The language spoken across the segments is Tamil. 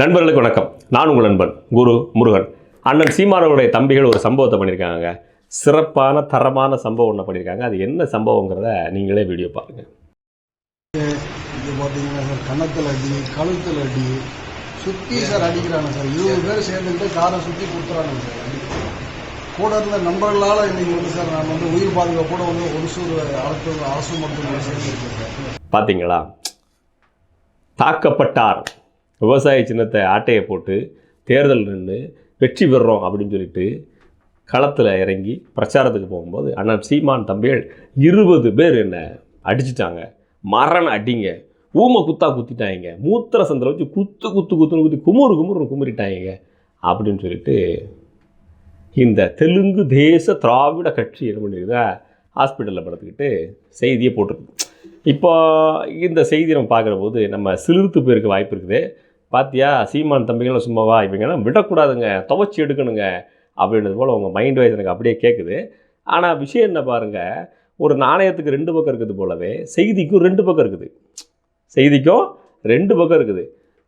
நண்பர்களுக்கு வணக்கம். நான் உங்கள் நண்பன் குரு முருகன். அண்ணன் சீமானவருடைய தம்பிகள் ஒரு சம்பவத்தை பண்ணியிருக்காங்க. சிறப்பான தரமான சம்பவம் ஒன்று பண்ணியிருக்காங்க. அது என்ன சம்பவங்கிறத நீங்களே வீடியோ பாருங்க. இது பார்த்தீங்கன்னா சார் கன்னத்தில் அடி கழுத்தில் அடி சுற்றி சார் அடிக்கிறாங்க சார். இருபது பேர் சேர்ந்துக்கிட்டு காரை சுற்றி கொடுத்துறாங்க சார். கூட இருந்த நண்பர்களால் இன்னைக்கு வந்து சார் நான் வந்து உயிர் பாதுகாப்போட வந்து ஒரு சூர் அரசு அரசு மருத்துவமனை சேர்ந்துருக்கேன் சார். பார்த்தீங்களா தாக்கப்பட்டார். விவசாய சின்னத்தை ஆட்டையை போட்டு தேர்தல் நின்று வெற்றி பெறுறோம் அப்படின்னு சொல்லிட்டு களத்தில் இறங்கி பிரச்சாரத்துக்கு போகும்போது அண்ணன் சீமான் தம்பிகள் இருபது பேர் என்ன அடிச்சிட்டாங்க. மரண அடிங்க. ஊமை குத்தா குத்திட்டாங்க. மூத்திர சந்தில் வச்சு குத்து குத்து குத்துன்னு குத்தி குமுறு குமுறுன்னு குமுறிட்டாங்க. அப்படின்னு சொல்லிட்டு இந்த தெலுங்கு தேச திராவிட கட்சி என்ன பண்ணிருக்குதா ஹாஸ்பிட்டலில் படுத்துக்கிட்டு செய்தியை போட்டிருக்கு. இப்போ இந்த செய்தி நம்ம பார்க்குற போது நம்ம சிலிர்த்து போயிருக்க வாய்ப்பு இருக்குது. பாத்தியா சீமான் தம்பிகளும் சும்மாவா இவங்கெல்லாம் விடக்கூடாதுங்க துவச்சி எடுக்கணுங்க அப்படின்றது போல் உங்கள் மைண்ட் வைஸ் எனக்கு அப்படியே கேட்குது ஆனால் விஷயம் என்ன பாருங்கள் ஒரு நாணயத்துக்கு ரெண்டு பக்கம் இருக்குது போலவே செய்திக்கும் ரெண்டு பக்கம் இருக்குது. செய்திக்கும் ரெண்டு பக்கம் இருக்குது.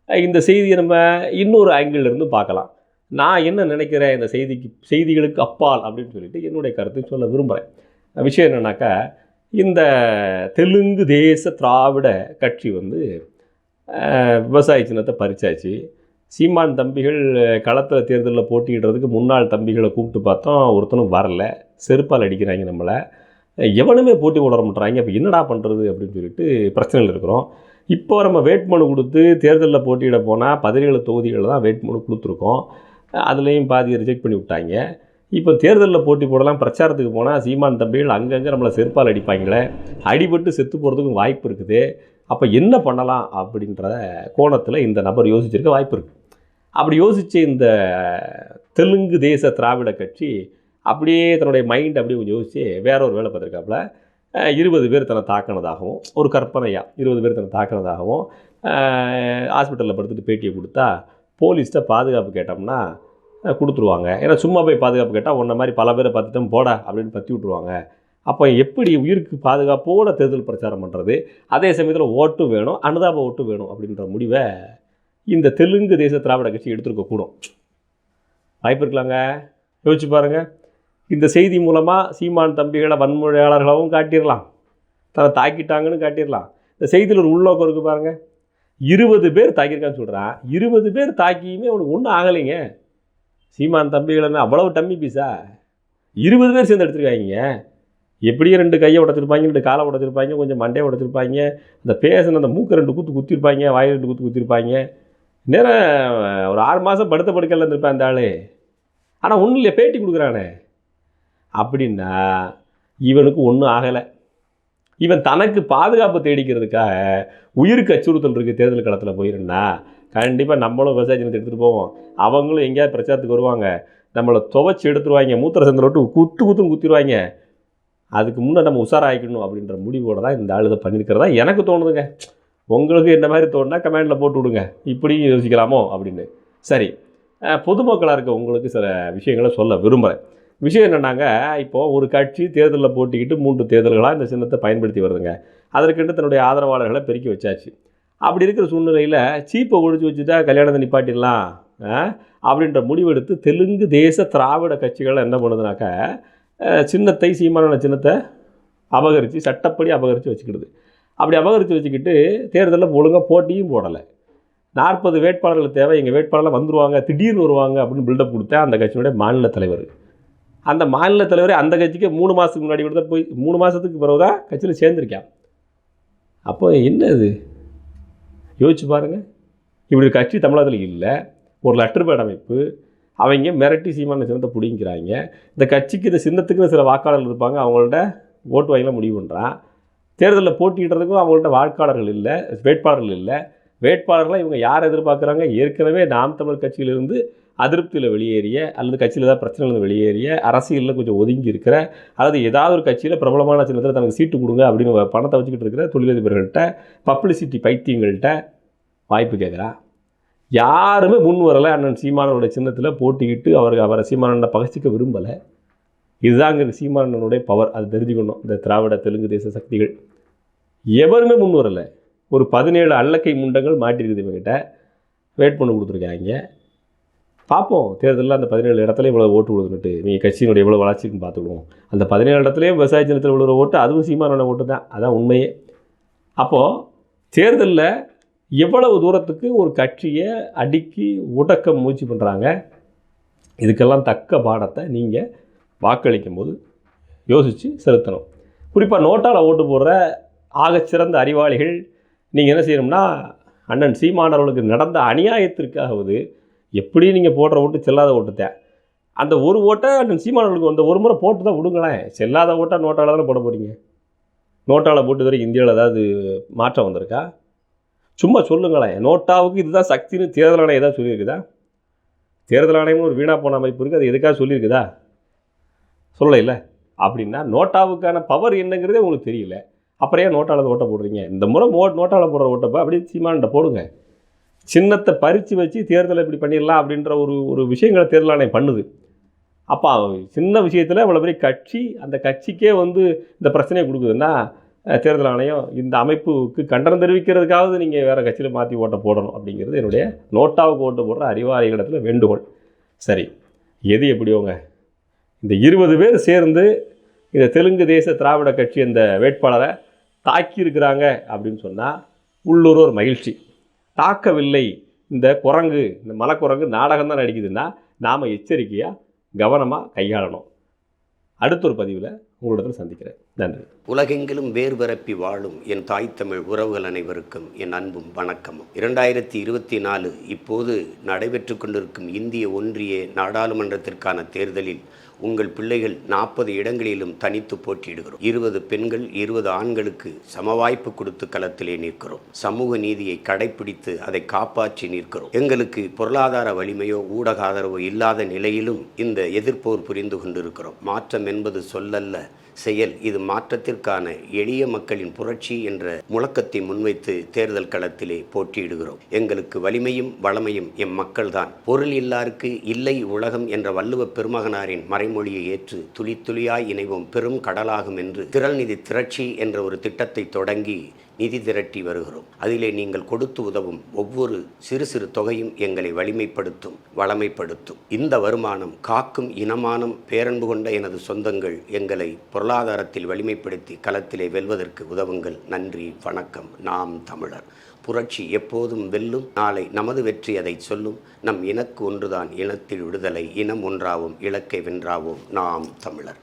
இந்த செய்தியை நம்ம இன்னொரு angle பார்க்கலாம். நான் என்ன நினைக்கிறேன் இந்த செய்திக்கு செய்திகளுக்கு அப்பால் அப்படின்னு சொல்லிட்டு என்னுடைய கருத்தை சொல்ல விரும்புகிறேன் விஷயம் என்னன்னாக்கா இந்த தெலுங்கு தேச திராவிட கட்சி வந்து விவசாய சின்னத்தை பறிச்சாச்சு. சீமான் தம்பிகள் களத்தில் தேர்தலில் போட்டியிடுறதுக்கு முன்னாள் தம்பிகளை கூப்பிட்டு பார்த்தோம். ஒருத்தனும் வரல. செருப்பால் அடிக்கிறாங்க நம்மளை. எவனுமே போட்டி போட மாட்றாங்க அப்போ என்னடா பண்ணுறது அப்படின்னு சொல்லிட்டு பிரச்சனையில் இருக்கிறோம். இப்போ நம்ம வேட்புமனு கொடுத்து தேர்தலில் போட்டியிட போனால் பதினேழு தொகுதிகளில் தான் வேட்புமனு கொடுத்துருக்கோம். அதுலேயும் பாதியை ரிஜெக்ட் பண்ணி விட்டாங்க. இப்போ தேர்தலில் போட்டி போடலாம் பிரச்சாரத்துக்கு போனால் சீமான் தம்பிகள் அங்கங்கே நம்மளை செருப்பால் அடிப்பாங்களே. அடிபட்டு செத்து போகிறதுக்கும் வாய்ப்பு இருக்குது. அப்போ என்ன பண்ணலாம் அப்படின்ற கோணத்தில் இந்த நபர் யோசிச்சிருக்க வாய்ப்பு இருக்குது அப்படி யோசித்த இந்த தெலுங்கு தேச திராவிட கட்சி அப்படியே தன்னுடைய மைண்ட் அப்படியே கொஞ்சம் யோசித்து வேற ஒரு வேலை பார்த்துருக்காப்புல. இருபது பேர் தன்னை தாக்கினதாகவும் ஒரு கற்பனையாக இருபது பேர் தன்னை தாக்கினதாகவும் ஹாஸ்பிட்டலில் படுத்துட்டு பேட்டியை கொடுத்தா போலீஸ்கிட்ட பாதுகாப்பு கேட்டோம்னா கொடுத்துருவாங்க. ஏன்னா சும்மா போய் பாதுகாப்பு கேட்டால் உன்ன மாதிரி பல பேரை பார்த்துட்டோம் போட அப்படின்னு பற்றி விட்ருவாங்க அப்போ எப்படி உயிருக்கு பாதுகாப்போட தேர்தல் பிரச்சாரம் பண்ணுறது அதே சமயத்தில் ஓட்டும் வேணும் அனுதாப ஓட்டு வேணும் அப்படின்ற முடிவை இந்த தெலுங்கு தேச திராவிட கட்சி எடுத்துருக்க கூடும். வாய்ப்பு இருக்கலாங்க. யோசிச்சு பாருங்கள் இந்த செய்தி மூலமாக சீமான் தம்பிகளை வன்முறையாளர்களாகவும் காட்டிடலாம் தன்னை தாக்கிட்டாங்கன்னு காட்டிடலாம் இந்த செய்தியில் ஒரு உள்நோக்கம் இருக்குது பாருங்கள் இருபது பேர் தாக்கியிருக்கான்னு சொல்கிறான் இருபது பேர் தாக்கியுமே அவனுக்கு ஒன்றும் ஆகலைங்க. சீமான் தம்பிகளை அவ்வளவு டம்மி பீஸா இருபது பேர் சேர்ந்து எடுத்துருக்காங்க. எப்படியும் ரெண்டு கையை உடச்சிருப்பாங்க ரெண்டு காலை உடச்சிருப்பாங்க கொஞ்சம் மண்டையை உடச்சிருப்பாங்க அந்த பேசின அந்த மூக்கை ரெண்டு குத்து குத்திருப்பாங்க வாய் ரெண்டு குத்து குத்திருப்பாங்க. நேரம் ஒரு ஆறு மாதம் படுத்த படுக்கையில் இருந்திருப்பேன் அந்த ஆள். ஆனால் ஒன்றும் இல்லையே பேட்டி கொடுக்குறானே. அப்படின்னா இவனுக்கு ஒன்றும் ஆகலை. இவன் தனக்கு பாதுகாப்பு தேடிக்கிறதுக்காக உயிருக்கு அச்சுறுத்தல் இருக்குது தேர்தல் களத்தில் போயிருந்தா கண்டிப்பாக நம்மளும் விவசாய சின்னத்தை எடுத்துகிட்டு போவோம். அவங்களும் எங்கேயாவது பிரச்சாரத்துக்கு வருவாங்க. நம்மளை துவச்சி எடுத்துருவாங்க மூத்திர சந்திர விட்டு குத்து குத்துன்னு குத்திடுவாங்க அதுக்கு முன்னே நம்ம உஷாராயிக்கணும் அப்படின்ற முடிவோடு தான் இந்த ஆளுதை பண்ணியிருக்கிறதா எனக்கு தோணுதுங்க. உங்களுக்கு என்ன மாதிரி தோணுனா கமெண்டில் போட்டு விடுங்க. இப்படியும் யோசிக்கலாமோ அப்படின்னு. சரி. பொதுமக்களாக இருக்க உங்களுக்கு சில விஷயங்களை சொல்ல விரும்புகிறேன் விஷயம் என்னென்னாங்க இப்போது ஒரு கட்சி தேர்தலில் போட்டிக்கிட்டு மூன்று தேர்தல்களாக இந்த சின்னத்தை பயன்படுத்தி வருதுங்க. அதற்கென்று தன்னுடைய ஆதரவாளர்களை பெருக்கி வச்சாச்சு. அப்படி இருக்கிற சூழ்நிலையில் சீப்பை ஒழிச்சு வச்சுட்டா கல்யாணத்தை நிப்பாட்டிடலாம். அப்படின்ற முடிவெடுத்து தெலுங்கு தேச திராவிட கட்சிகள் என்ன பண்ணுதுனாக்கா சின்னத்தை சீமான சின்னத்தை அபகரித்து சட்டப்படி அபகரித்து வச்சுக்கிடுது. அப்படி அபகரித்து வச்சுக்கிட்டு தேர்தலில் ஒழுங்காக போட்டியும் போடலை. நாற்பது வேட்பாளர்கள் தேவை எங்கள் வேட்பாளர்லாம் வந்துருவாங்க திடீர்னு வருவாங்க அப்படின்னு பில்டப் கொடுத்தா அந்த கட்சியினுடைய மாநில தலைவர். அந்த மாநில தலைவரே அந்த கட்சிக்கு மூணு மாதத்துக்கு முன்னாடி கூட தான் போய் மூணு மாதத்துக்கு பிறகு தான் கட்சியில் சேர்ந்துருக்கான். அப்போ என்ன இது? யோசிச்சு பாருங்கள் இப்படி கட்சி தமிழகத்தில் இல்லை. ஒரு லெட்டர் பேட் அமைப்பு அவங்க மிரட்டி சீமான சின்னத்தை பிடிங்கிறாங்க. இந்த கட்சிக்கு இந்த சின்னத்துக்குன்னு சில வாக்காளர்கள் இருப்பாங்க. அவங்கள்ட்ட ஓட்டு வாங்கலாம் முடிவு பண்ணுறான் தேர்தலில் போட்டியிடுறதுக்கும் அவங்கள்ட்ட வாக்காளர்கள் இல்லை வேட்பாளர்கள் இல்லை. வேட்பாளர்களாக இவங்க யார் எதிர்பார்க்குறாங்க? ஏற்கனவே நாம் தமிழ் கட்சியிலிருந்து அதிருப்தியில் வெளியேறிய அல்லது கட்சியில் ஏதாவது பிரச்சனைகள் வெளியேறிய அரசியலில் கொஞ்சம் ஒதுங்கி இருக்கிற அல்லது ஏதாவது ஒரு கட்சியில் பிரபலமான சின்னத்தில் தனக்கு சீட்டு கொடுங்க அப்படின்னு பணத்தை வச்சுக்கிட்டு இருக்கிற தொழிலதிபர்கள்ட்ட பப்ளிசிட்டி பைத்தியங்கள்கிட்ட வாய்ப்பு கேட்குறான் யாருமே முன் வரலை. அண்ணன் சீமானனுடைய சின்னத்தில் போட்டிக்கிட்டு அவர் அவரை சீமானனை பகச்சிக்க விரும்பலை. இதுதாங்க சீமானனுடைய பவர் அது தெரிஞ்சுக்கணும். இந்த திராவிட தெலுங்கு தேச சக்திகள் எவருமே முன் வரலை. ஒரு பதினேழு அல்லக்கை முண்டங்கள் மாட்டிருக்குது இவங்கிட்ட பண்ணி கொடுத்துருக்காங்க. பார்ப்போம். தேர்தலில் அந்த பதினேழு இடத்துல இவ்வளோ ஓட்டு விழுதுன்னுட்டு நீங்கள் கட்சியினுடைய எவ்வளோ வளர்ச்சிக்குன்னு பார்த்துக்குவோம். அந்த பதினேழு இடத்துலையும் விவசாய சின்னத்தில் விழுகிற ஓட்டு அதுவும் சீமானோட ஓட்டு தான். அதான் உண்மையே. அப்போது தேர்தலில் எவ்வளவு தூரத்துக்கு ஒரு கட்சியை அடுக்கி உடக்க முயற்சி பண்ணுறாங்க இதுக்கெல்லாம் தக்க பாடத்தை நீங்கள் வாக்களிக்கும் போது யோசித்து செலுத்தணும். குறிப்பாக நோட்டால் ஓட்டு போடுற ஆகச்சிறந்த அறிவாளிகள் நீங்கள் என்ன செய்யணும்னா அண்ணன் சீமானவர்களுக்கு நடந்த அநியாயத்திற்காகவது எப்படி நீங்கள் போடுற ஓட்டு செல்லாத ஓட்டு அந்த ஒரு ஓட்டை அண்ணன் சீமானவர்களுக்கு அந்த ஒரு முறை போட்டு தான் விடுங்களேன். செல்லாத ஓட்டாக நோட்டால் தானே போட போகிறீங்க நோட்டால் போட்டு வரைக்கும் இந்தியாவில் ஏதாவது மாற்றம் வந்திருக்கா? சும்மா சொல்லுங்களேன். நோட்டாவுக்கு இதுதான் சக்தின்னு தேர்தல் ஆணையம் ஏதாவது சொல்லியிருக்குதா? தேர்தல் ஆணையம்னு ஒரு வீணா போன அமைப்பு இருக்குது அது எதுக்காக சொல்லியிருக்குதா? சொல்லலை. அப்படின்னா நோட்டாவுக்கான பவர் என்னங்கிறதே உங்களுக்கு தெரியல. அப்புறம் ஏன் நோட்டாவில் ஓட்ட போடுறீங்க? இந்த முறை மோ நோட்டாவில் போடுற ஓட்டப்போ அப்படியே சீமான்கிட்ட போடுங்க. சின்னத்தை பறித்து வச்சு தேர்தலை இப்படி பண்ணிடலாம் அப்படின்ற ஒரு ஒரு விஷயங்களை தேர்தல் ஆணையம் பண்ணுது. அப்போ சின்ன விஷயத்தில் இவ்வளோ பெரிய கட்சி அந்த கட்சிக்கே வந்து இந்த பிரச்சனையை கொடுக்குதுன்னா தேர்தல் ஆணையம் இந்த அமைப்புக்கு கண்டனம் தெரிவிக்கிறதுக்காவது நீங்கள் வேறு கட்சியில் மாற்றி ஓட்ட போடணும் அப்படிங்கிறது என்னுடைய நோட்டாவுக்கு ஓட்டு போடுற அறிவாளிகளிடத்தில் வேண்டுகோள். சரி எது எப்படியோங்க? இந்த இருபது பேர் சேர்ந்து இந்த தெலுங்கு தேச திராவிட கட்சி அந்த வேட்பாளரை தாக்கியிருக்கிறாங்க அப்படின்னு சொன்னால் உள்ளூர் ஒரு மகிழ்ச்சி. தாக்கவில்லை. இந்த குரங்கு இந்த மலக்குரங்கு நாடகம் தான் நடிக்குதுன்னா நாம் எச்சரிக்கையாக கவனமாக கையாளணும். அடுத்த ஒரு பதிவில் உங்களிடத்தில் சந்திக்கிறேன். நன்றி. உலகெங்கிலும் வேர் பரப்பி வாழும் என் தாய் தமிழ் உறவுகள் அனைவருக்கும் என் அன்பும் வணக்கமும். இரண்டாயிரத்தி இருபத்தி நாலு இப்போது நடைபெற்று கொண்டிருக்கும் இந்திய ஒன்றிய நாடாளுமன்றத்திற்கான தேர்தலில் உங்கள் பிள்ளைகள் நாற்பது இடங்களிலும் தனித்து போட்டியிடுகிறோம் இருபது பெண்கள் இருபது ஆண்களுக்கு சமவாய்ப்பு கொடுத்து களத்திலே நிற்கிறோம். சமூக நீதியை கடைபிடித்து அதை காப்பாற்றி நிற்கிறோம். எங்களுக்கு பொருளாதார வலிமையோ ஊடக ஆதரவோ இல்லாத நிலையிலும் இந்த எதிர்ப்போர் புரிந்து கொண்டிருக்கிறோம். மாற்றம் என்பது சொல்லல்ல. செயல் இது மாற்றத்திற்கான எளிய மக்களின் புரட்சி என்ற முழக்கத்தை முன்வைத்து தேர்தல் களத்திலே போட்டியிடுகிறோம். எங்களுக்கு வலிமையும் வளமையும் எம் மக்கள்தான். பொருள் இல்லாருக்கு இல்லை உலகம் என்ற வள்ளுவ பெருமகனாரின் மறைமொழியை ஏற்று துளி துளியாய் இணைவோம். பெரும் கடலாகும் என்று திரள்நிதி திரட்சி என்ற ஒரு திட்டத்தை தொடங்கி நிதி திரட்டி வருகிறோம். அதிலே நீங்கள் கொடுத்து உதவும் ஒவ்வொரு சிறு சிறு தொகையும் எங்களை வலிமைப்படுத்தும் வளமைப்படுத்தும். இந்த வருமானம் காக்கும் இனமானம் பேரன்பு கொண்ட எனது சொந்தங்கள் எங்களை பொருளாதாரத்தில் வலிமைப்படுத்தி களத்திலே வெல்வதற்கு உதவுங்கள். நன்றி வணக்கம். நாம் தமிழர். புரட்சி எப்போதும் வெல்லும். நாளை நமது வெற்றி அதை சொல்லும். நம் இனக்கு ஒன்றுதான் இனத்தில் விடுதலை. இனம் ஒன்றாவும் இலக்கை வென்றாவோம். நாம் தமிழர்.